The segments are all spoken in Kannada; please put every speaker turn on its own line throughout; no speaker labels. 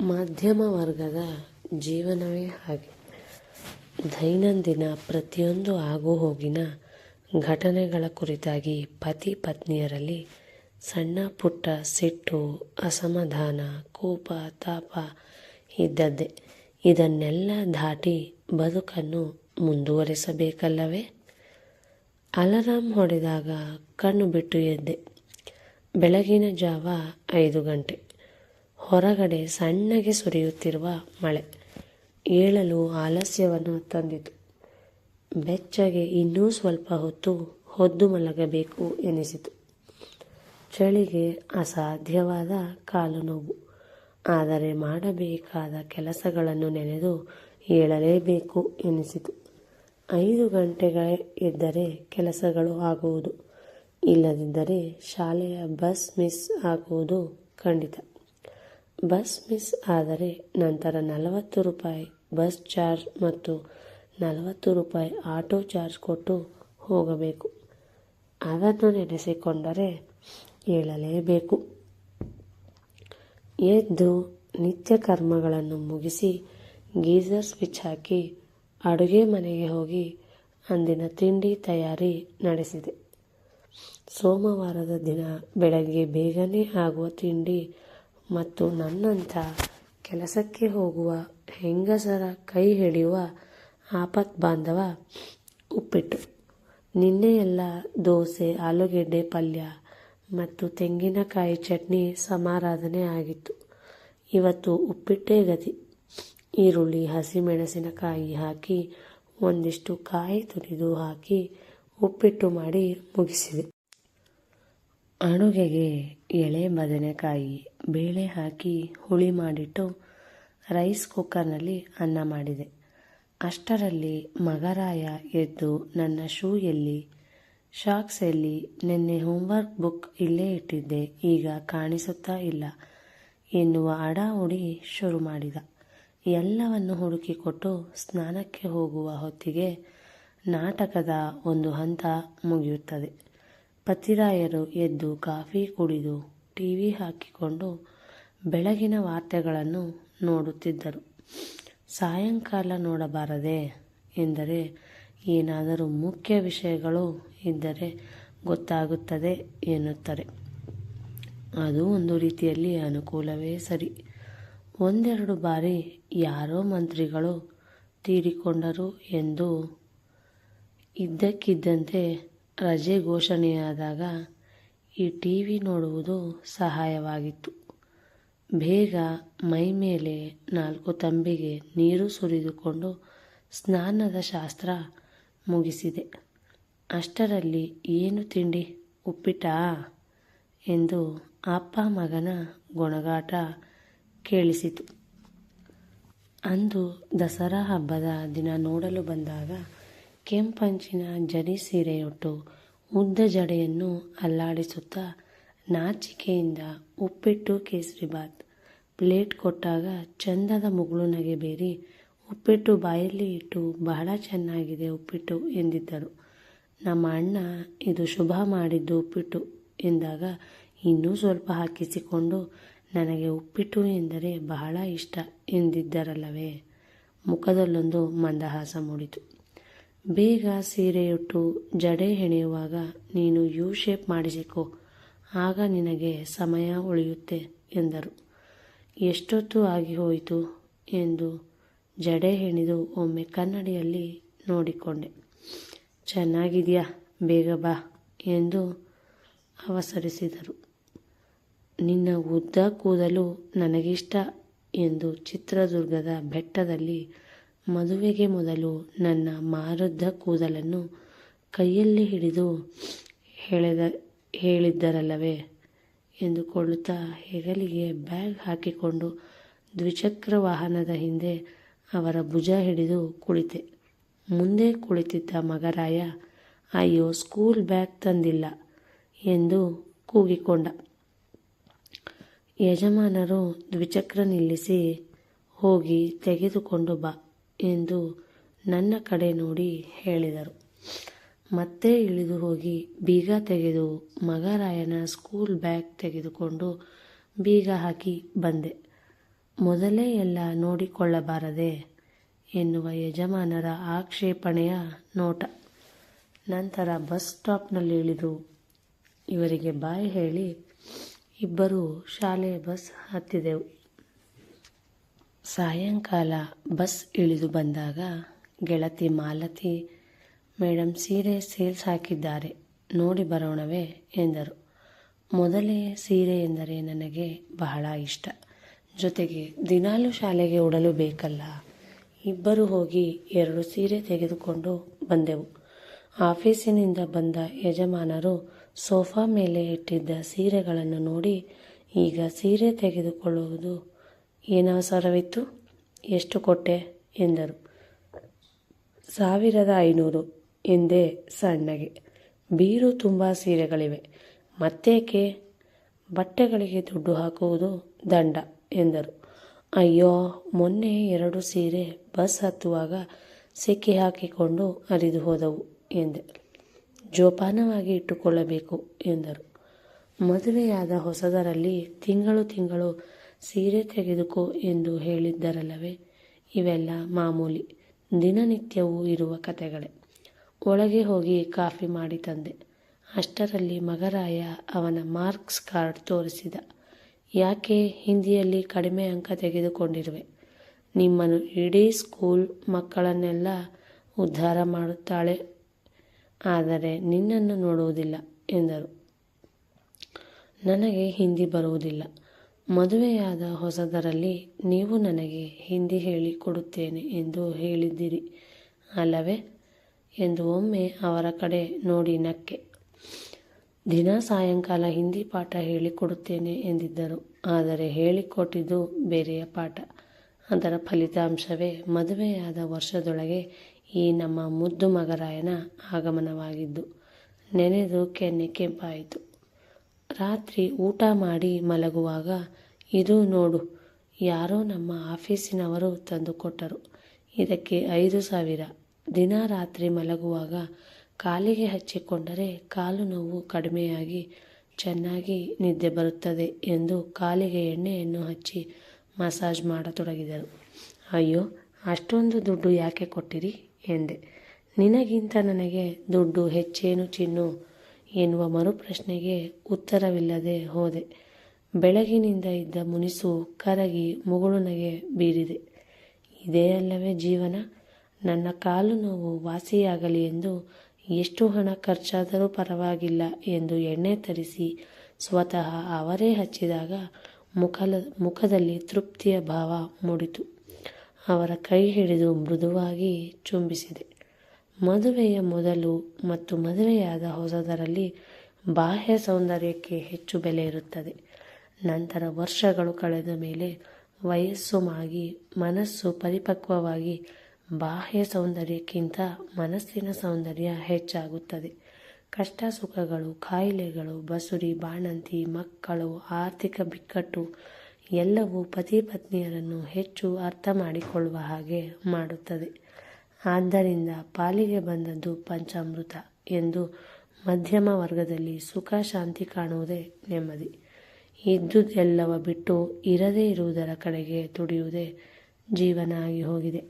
ಮಧ್ಯಮ ವರ್ಗದ ಜೀವನವೇ ಹಾಗೆ. ದೈನಂದಿನ ಪ್ರತಿಯೊಂದು ಆಗುಹೋಗಿನ ಘಟನೆಗಳ ಕುರಿತಾಗಿ ಪತಿ ಪತ್ನಿಯರಲ್ಲಿ ಸಣ್ಣ ಪುಟ್ಟ ಸಿಟ್ಟು, ಅಸಮಾಧಾನ, ಕೋಪ, ತಾಪ ಇದ್ದದ್ದೇ. ಇದನ್ನೆಲ್ಲ ದಾಟಿ ಬದುಕನ್ನು ಮುಂದುವರಿಸಬೇಕಲ್ಲವೇ? ಅಲಾರಾಮ್ ಹೊಡೆದಾಗ ಕಣ್ಣು ಬಿಟ್ಟು ಎದ್ದೆ. ಬೆಳಗಿನ ಜಾವ ಐದು ಗಂಟೆ. ಹೊರಗಡೆ ಸಣ್ಣಗೆ ಸುರಿಯುತ್ತಿರುವ ಮಳೆ. ಏಳಲು ಆಲಸ್ಯವನ್ನು ತಂದಿತು. ಬೆಚ್ಚಗೆ ಇನ್ನೂ ಸ್ವಲ್ಪ ಹೊತ್ತು ಹೊದ್ದು ಮಲಗಬೇಕು ಎನಿಸಿತು. ಚಳಿಗೆ ಅಸಾಧ್ಯವಾದ ಕಾಲು ನೋವು. ಆದರೆ ಮಾಡಬೇಕಾದ ಕೆಲಸಗಳನ್ನು ನೆನೆದು ಏಳಲೇಬೇಕು ಎನಿಸಿತು. ಐದು ಗಂಟೆಗಳೇ ಇದ್ದರೆ ಕೆಲಸಗಳು ಆಗುವುದು. ಇಲ್ಲದಿದ್ದರೆ ಶಾಲೆಯ ಬಸ್ ಮಿಸ್ ಆಗುವುದು ಖಂಡಿತ. ಬಸ್ ಮಿಸ್ ಆದರೆ ನಂತರ ನಲವತ್ತು ರೂಪಾಯಿ ಬಸ್ ಚಾರ್ಜ್ ಮತ್ತು ನಲವತ್ತು ರೂಪಾಯಿ ಆಟೋ ಚಾರ್ಜ್ ಕೊಟ್ಟು ಹೋಗಬೇಕು. ಅದನ್ನು ನೆನೆಸಿಕೊಂಡರೆ ಹೇಳಲೇಬೇಕು ಎದ್ದು ನಿತ್ಯ ಕರ್ಮಗಳನ್ನು ಮುಗಿಸಿ ಗೀಸರ್ ಸ್ವಿಚ್ ಹಾಕಿ ಅಡುಗೆ ಮನೆಗೆ ಹೋಗಿ ಅಂದಿನ ತಿಂಡಿ ತಯಾರಿ ನಡೆಸಿದೆ. ಸೋಮವಾರದ ದಿನ ಬೆಳಗ್ಗೆ ಬೇಗನೆ ಆಗುವ ತಿಂಡಿ ಮತ್ತು ನನ್ನಂಥ ಕೆಲಸಕ್ಕೆ ಹೋಗುವ ಹೆಂಗಸರ ಕೈ ಹಿಡಿಯುವ ಆಪತ್ ಬಾಂಧವ ಉಪ್ಪಿಟ್ಟು. ನಿನ್ನೆಯೆಲ್ಲ ದೋಸೆ, ಆಲೂಗೆಡ್ಡೆ ಪಲ್ಯ ಮತ್ತು ತೆಂಗಿನಕಾಯಿ ಚಟ್ನಿ ಸಮಾರಾಧನೆ ಆಗಿತ್ತು. ಇವತ್ತು ಉಪ್ಪಿಟ್ಟೇ ಗತಿ. ಈರುಳ್ಳಿ, ಹಸಿಮೆಣಸಿನಕಾಯಿ ಹಾಕಿ, ಒಂದಿಷ್ಟು ಕಾಯಿ ತುರಿದು ಹಾಕಿ ಉಪ್ಪಿಟ್ಟು ಮಾಡಿ ಮುಗಿಸಿದೆ. ಅಡುಗೆಗೆ ಎಳೆ, ಬದನೆಕಾಯಿ, ಬೇಳೆ ಹಾಕಿ ಹುಳಿ ಮಾಡಿಟ್ಟು ರೈಸ್ ಕುಕ್ಕರ್ನಲ್ಲಿ ಅನ್ನ ಮಾಡಿದೆ. ಅಷ್ಟರಲ್ಲಿ ಮಗರಾಯ ಎದ್ದು ನನ್ನ ಶೂ ಎಲ್ಲಿ ಶಾಕ್ಸ್ ಎಲ್ಲಿ ನಿನ್ನೆ ಹೋಮ್ವರ್ಕ್ ಬುಕ್ ಇಲ್ಲೇ ಇಟ್ಟಿದ್ದೆ. ಈಗ ಕಾಣಿಸುತ್ತಾ ಇಲ್ಲ. ಎನ್ನುವ ಅಡಾವುಡಿ ಶುರು ಮಾಡಿದ. ಎಲ್ಲವನ್ನು ಹುಡುಕಿಕೊಟ್ಟು ಸ್ನಾನಕ್ಕೆ ಹೋಗುವ ಹೊತ್ತಿಗೆ ನಾಟಕದ ಒಂದು ಹಂತ ಮುಗಿಯುತ್ತದೆ. ಪತಿರಾಯರು ಎದ್ದು ಕಾಫಿ ಕುಡಿದು ಟಿ ವಿ ಹಾಕಿಕೊಂಡು ಬೆಳಗಿನ ವಾರ್ತೆಗಳನ್ನು ನೋಡುತ್ತಿದ್ದರು. ಸಾಯಂಕಾಲ ನೋಡಬಾರದೆ ಎಂದರೆ ಏನಾದರೂ ಮುಖ್ಯ ವಿಷಯಗಳು ಇದ್ದರೆ ಗೊತ್ತಾಗುತ್ತದೆ ಎನ್ನುತ್ತಾರೆ. ಅದು ಒಂದು ರೀತಿಯಲ್ಲಿ ಅನುಕೂಲವೇ ಸರಿ. ಒಂದೆರಡು ಬಾರಿ ಯಾರೋ ಮಂತ್ರಿಗಳು ತೀರಿಕೊಂಡರು ಎಂದು ಇದ್ದಕ್ಕಿದ್ದಂತೆ ರಜೆ ಘೋಷಣೆಯಾದಾಗ ಈ ಟಿ ವಿ ನೋಡುವುದು ಸಹಾಯವಾಗಿತ್ತು. ಬೇಗ ಮೈ ಮೇಲೆ ನಾಲ್ಕು ತಂಬಿಗೆ ನೀರು ಸುರಿದುಕೊಂಡು ಸ್ನಾನದ ಶಾಸ್ತ್ರ ಮುಗಿಸಿದೆ. ಅಷ್ಟರಲ್ಲಿ ಏನು ತಿಂಡಿ? ಉಪ್ಪಿಟ್ಟಾ ಎಂದು ಅಪ್ಪ ಮಗನ ಗೊಣಗಾಟ ಕೇಳಿಸಿತು. ಅಂದು ದಸರಾ ಹಬ್ಬದ ದಿನ ನೋಡಲು ಬಂದಾಗ ಕೆಂಪಂಚಿನ ಜರಿ ಸೀರೆಯೊಟ್ಟು ಉದ್ದ ಜಡೆಯನ್ನು ಅಲ್ಲಾಡಿಸುತ್ತಾ ನಾಚಿಕೆಯಿಂದ ಉಪ್ಪಿಟ್ಟು ಕೇಸರಿಬಾತ್ ಪ್ಲೇಟ್ ಕೊಟ್ಟಾಗ ಚಂದದ ಮುಗುಳು ನಗೆ ಬೇರಿ ಉಪ್ಪಿಟ್ಟು ಬಾಯಲ್ಲಿ ಇಟ್ಟು ಬಹಳ ಚೆನ್ನಾಗಿದೆ ಉಪ್ಪಿಟ್ಟು ಎಂದಿದ್ದರು. ನಮ್ಮ ಅಣ್ಣ ಇದು ಶುಭ ಮಾಡಿದ್ದು ಉಪ್ಪಿಟ್ಟು ಎಂದಾಗ ಇನ್ನೂ ಸ್ವಲ್ಪ ಹಾಕಿಸಿಕೊಂಡು ನನಗೆ ಉಪ್ಪಿಟ್ಟು ಎಂದರೆ ಬಹಳ ಇಷ್ಟ ಎಂದಿದ್ದರಲ್ಲವೇ. ಮುಖದಲ್ಲೊಂದು ಮಂದಹಾಸ ಮೂಡಿತು. ಬೇಗ ಸೀರೆಯುಟ್ಟು ಜಡೆ ಹೆಣೆಯುವಾಗ ನೀನು ಯು ಶೇಪ್ ಮಾಡಿಸಿಕೊ. ಆಗ ನಿನಗೆ ಸಮಯ ಉಳಿಯುತ್ತೆ ಎಂದರು. ಎಷ್ಟೊತ್ತು ಆಗಿ ಹೋಯಿತು ಎಂದು ಜಡೆ ಹೆಣೆದು ಒಮ್ಮೆ ಕನ್ನಡಿಯಲ್ಲಿ ನೋಡಿಕೊಂಡೆ. ಚೆನ್ನಾಗಿದೆಯಾ, ಬೇಗ ಬಾ ಎಂದು ಅವಸರಿಸಿದರು. ನಿನ್ನ ಉದ್ದ ಕೂದಲು ನನಗಿಷ್ಟ ಎಂದು ಚಿತ್ರದುರ್ಗದ ಬೆಟ್ಟದಲ್ಲಿ ಮದುವೆಗೆ ಮೊದಲು ನನ್ನ ಮಾರುದ್ದ ಕೂದಲನ್ನು ಕೈಯಲ್ಲಿ ಹಿಡಿದು ಹೇಳಿದ, ಹೇಳಿದ್ದರಲ್ಲವೇ? ಎಂದುಕೊಳ್ಳುತ್ತಾ ಹೆಗಲಿಗೆ ಬ್ಯಾಗ್ ಹಾಕಿಕೊಂಡು ದ್ವಿಚಕ್ರ ವಾಹನದ ಹಿಂದೆ ಅವರ ಭುಜ ಹಿಡಿದು ಕುಳಿತೆ. ಮುಂದೆ ಕುಳಿತಿದ್ದ ಮಗರಾಯ, ಅಯ್ಯೋ, ಸ್ಕೂಲ್ ಬ್ಯಾಗ್ ತಂದಿಲ್ಲ ಎಂದು ಕೂಗಿಕೊಂಡ. ಯಜಮಾನರು ದ್ವಿಚಕ್ರ ನಿಲ್ಲಿಸಿ ಹೋಗಿ ತೆಗೆದುಕೊಂಡು ಬಾ. ಎಂದು ನನ್ನ ಕಡೆ ನೋಡಿ ಹೇಳಿದರು. ಮತ್ತೆ ಇಳಿದು ಹೋಗಿ ಬೀಗ ತೆಗೆದು ಮಗರಾಯನ ಸ್ಕೂಲ್ ಬ್ಯಾಗ್ ತೆಗೆದುಕೊಂಡು ಬೀಗ ಹಾಕಿ ಬಂದೆ. ಮೊದಲೇ ಎಲ್ಲ ನೋಡಿಕೊಳ್ಳಬಾರದೆ ಎನ್ನುವ ಯಜಮಾನರ ಆಕ್ಷೇಪಣೆಯ ನೋಟ. ನಂತರ ಬಸ್ ಸ್ಟಾಪ್ನಲ್ಲಿ ಇಳಿದು ಇವರಿಗೆ ಬಾಯ್ ಹೇಳಿ, ಇಬ್ಬರು ಶಾಲೆಯ ಬಸ್ ಹತ್ತಿದೆವು. ಸಾಯಂಕಾಲ ಬಸ್ ಇಳಿದು ಬಂದಾಗ ಗೆಳತಿ ಮಾಲತಿ ಮೇಡಮ್ ಸೀರೆ ಸೇಲ್ಸ್ ಹಾಕಿದ್ದಾರೆ. ನೋಡಿ ಬರೋಣವೇ, ಎಂದರು. ಮೊದಲೇ ಸೀರೆ ಎಂದರೆ ನನಗೆ ಬಹಳ ಇಷ್ಟ. ಜೊತೆಗೆ ದಿನಾಲೂ ಶಾಲೆಗೆ ಉಡಲು ಬೇಕಲ್ಲ. ಇಬ್ಬರು ಹೋಗಿ ಎರಡು ಸೀರೆ ತೆಗೆದುಕೊಂಡು ಬಂದೆವು. ಆಫೀಸಿನಿಂದ ಬಂದ ಯಜಮಾನರು ಸೋಫಾ ಮೇಲೆ ಇಟ್ಟಿದ್ದ ಸೀರೆಗಳನ್ನು ನೋಡಿ, ಈಗ ಸೀರೆ ತೆಗೆದುಕೊಳ್ಳುವುದು ಏನವಸರವಿತ್ತು? ಎಷ್ಟು ಕೊಟ್ಟೆ? ಎಂದರು. ಸಾವಿರದ ಐನೂರು ಎಂದೇ ಸಣ್ಣಗೆ. ಬೀರು ತುಂಬ ಸೀರೆಗಳಿವೆ. ಮತ್ತೇಕೆ? ಬಟ್ಟೆಗಳಿಗೆ ದುಡ್ಡು ಹಾಕುವುದು ದಂಡ ಎಂದರು. ಅಯ್ಯೋ, ಮೊನ್ನೆ ಎರಡು ಸೀರೆ ಬಸ್ ಹತ್ತುವಾಗ ಸಿಕ್ಕಿ ಹಾಕಿಕೊಂಡು ಹರಿದು ಹೋದವು ಎಂದೆ. ಜೋಪಾನವಾಗಿ ಇಟ್ಟುಕೊಳ್ಳಬೇಕು ಎಂದರು. ಮದುವೆಯಾದ ಹೊಸದರಲ್ಲಿ ತಿಂಗಳು ತಿಂಗಳು ಸೀರೆ ತೆಗೆದುಕೋ ಎಂದು ಹೇಳಿದ್ದರಲ್ಲವೇ? ಇವೆಲ್ಲ ಮಾಮೂಲಿ. ದಿನನಿತ್ಯವೂ ಇರುವ ಕತೆಗಳೇ. ಒಳಗೆ ಹೋಗಿ ಕಾಫಿ ಮಾಡಿ ತಂದೆ. ಅಷ್ಟರಲ್ಲಿ ಮಗರಾಯ ಅವನ ಮಾರ್ಕ್ಸ್ ಕಾರ್ಡ್ ತೋರಿಸಿದ. ಯಾಕೆ ಹಿಂದಿಯಲ್ಲಿ ಕಡಿಮೆ ಅಂಕ ತೆಗೆದುಕೊಂಡಿರುವೆ? ನಿಮ್ಮನ್ನು ಇಡೀ ಸ್ಕೂಲ್ ಮಕ್ಕಳನ್ನೆಲ್ಲ ಉದ್ಧಾರ ಮಾಡುತ್ತಾಳೆ. ಆದರೆ ನಿನ್ನನ್ನು ನೋಡುವುದಿಲ್ಲ ಎಂದರು. ನನಗೆ ಹಿಂದಿ ಬರುವುದಿಲ್ಲ. ಮದುವೆಯಾದ ಹೊಸದರಲ್ಲಿ ನೀವು ನನಗೆ ಹಿಂದಿ ಹೇಳಿ ಕೊಡುತ್ತೇನೆ ಎಂದು ಹೇಳಿದ್ದೀರಿ, ಅಲ್ಲವೇ? ಎಂದು ಒಮ್ಮೆ ಅವರ ಕಡೆ ನೋಡಿ ನಕ್ಕೆ. ದಿನ ಸಾಯಂಕಾಲ ಹಿಂದಿ ಪಾಠ ಹೇಳಿಕೊಡುತ್ತೇನೆ ಎಂದಿದ್ದರು. ಆದರೆ ಹೇಳಿಕೊಟ್ಟಿದ್ದು ಬೇರೆಯ ಪಾಠ. ಅದರ ಫಲಿತಾಂಶವೇ ಮದುವೆಯಾದ ವರ್ಷದೊಳಗೆ ಈ ನಮ್ಮ ಮುದ್ದು ಮಗರಾಯನ ಆಗಮನವಾಗಿದ್ದು. ನೆನೆದು ಕೆನ್ನೆ ಕೆಂಪಾಯಿತು. ರಾತ್ರಿ ಊಟ ಮಾಡಿ ಮಲಗುವಾಗ, ಇದು ನೋಡು, ಯಾರೋ ನಮ್ಮ ಆಫೀಸಿನವರು ತಂದುಕೊಟ್ಟರು ಇದಕ್ಕೆ ಐದು ಸಾವಿರ. ದಿನ ರಾತ್ರಿ ಮಲಗುವಾಗ ಕಾಲಿಗೆ ಹಚ್ಚಿಕೊಂಡರೆ ಕಾಲು ನೋವು ಕಡಿಮೆಯಾಗಿ ಚೆನ್ನಾಗಿ ನಿದ್ದೆ ಬರುತ್ತದೆ ಎಂದು ಕಾಲಿಗೆ ಎಣ್ಣೆಯನ್ನು ಹಚ್ಚಿ ಮಸಾಜ್ ಮಾಡತೊಡಗಿದರು. ಅಯ್ಯೋ, ಅಷ್ಟೊಂದು ದುಡ್ಡು ಯಾಕೆ ಕೊಟ್ಟಿರಿ? ಎಂದೆ. ನಿನಗಿಂತ ನನಗೆ ದುಡ್ಡು ಹೆಚ್ಚೇನು ಚಿನ್ನು? ಎನ್ನುವ ಮರುಪ್ರಶ್ನೆಗೆ ಉತ್ತರವಿಲ್ಲದೆ ಹೋದೆ. ಬೆಳಗಿನಿಂದ ಇದ್ದ ಮುನಿಸು ಕರಗಿ ಮುಗುಳುನಗೆ ಬೀರಿದೆ. ಇದೇ ಅಲ್ಲವೇ ಜೀವನ? ನನ್ನ ಕಾಲು ನೋವು ವಾಸಿಯಾಗಲಿ ಎಂದು ಎಷ್ಟು ಹಣ ಖರ್ಚಾದರೂ ಪರವಾಗಿಲ್ಲ ಎಂದು ಎಣ್ಣೆ ತರಿಸಿ ಸ್ವತಃ ಅವರೇ ಹಚ್ಚಿದಾಗ ಮುಖಲ, ಮುಖದಲ್ಲಿ ತೃಪ್ತಿಯ ಭಾವ ಮೂಡಿತು. ಅವರ ಕೈ ಹಿಡಿದು ಮೃದುವಾಗಿ ಚುಂಬಿಸಿದೆ. ಮದುವೆಯ ಮೊದಲು ಮತ್ತು ಮದುವೆಯಾದ ಹೊಸದರಲ್ಲಿ ಬಾಹ್ಯ ಸೌಂದರ್ಯಕ್ಕೆ ಹೆಚ್ಚು ಬೆಲೆ ಇರುತ್ತದೆ. ನಂತರ ವರ್ಷಗಳು ಕಳೆದ ಮೇಲೆ ವಯಸ್ಸು ಮಾಗಿ ಮನಸ್ಸು ಪರಿಪಕ್ವವಾಗಿ ಬಾಹ್ಯ ಸೌಂದರ್ಯಕ್ಕಿಂತ ಮನಸ್ಸಿನ ಸೌಂದರ್ಯ ಹೆಚ್ಚಾಗುತ್ತದೆ. ಕಷ್ಟ ಸುಖಗಳು ಕಾಯಿಲೆಗಳು ಬಸುರಿ, ಬಾಣಂತಿ, ಮಕ್ಕಳು, ಆರ್ಥಿಕ ಬಿಕ್ಕಟ್ಟು ಎಲ್ಲವೂ ಪತಿ ಪತ್ನಿಯರನ್ನು ಹೆಚ್ಚು ಅರ್ಥ ಮಾಡಿಕೊಳ್ಳುವ ಹಾಗೆ ಮಾಡುತ್ತದೆ. ಆದ್ದರಿಂದ ಪಾಲಿಗೆ ಬಂದದ್ದು ಪಂಚಾಮೃತ ಎಂದು ಮಧ್ಯಮ ವರ್ಗದಲ್ಲಿ ಸುಖ ಶಾಂತಿ ಕಾಣುವುದೇ ನೆಮ್ಮದಿ. ಇದ್ದುದೆಲ್ಲವ ಬಿಟ್ಟು ಇರದೇ ಇರುವುದರ ಕಡೆಗೆ ತುಡಿಯುವುದೇ ಜೀವನ ಆಗಿ ಹೋಗಿದೆ.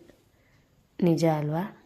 ನಿಜ ಅಲ್ವಾ?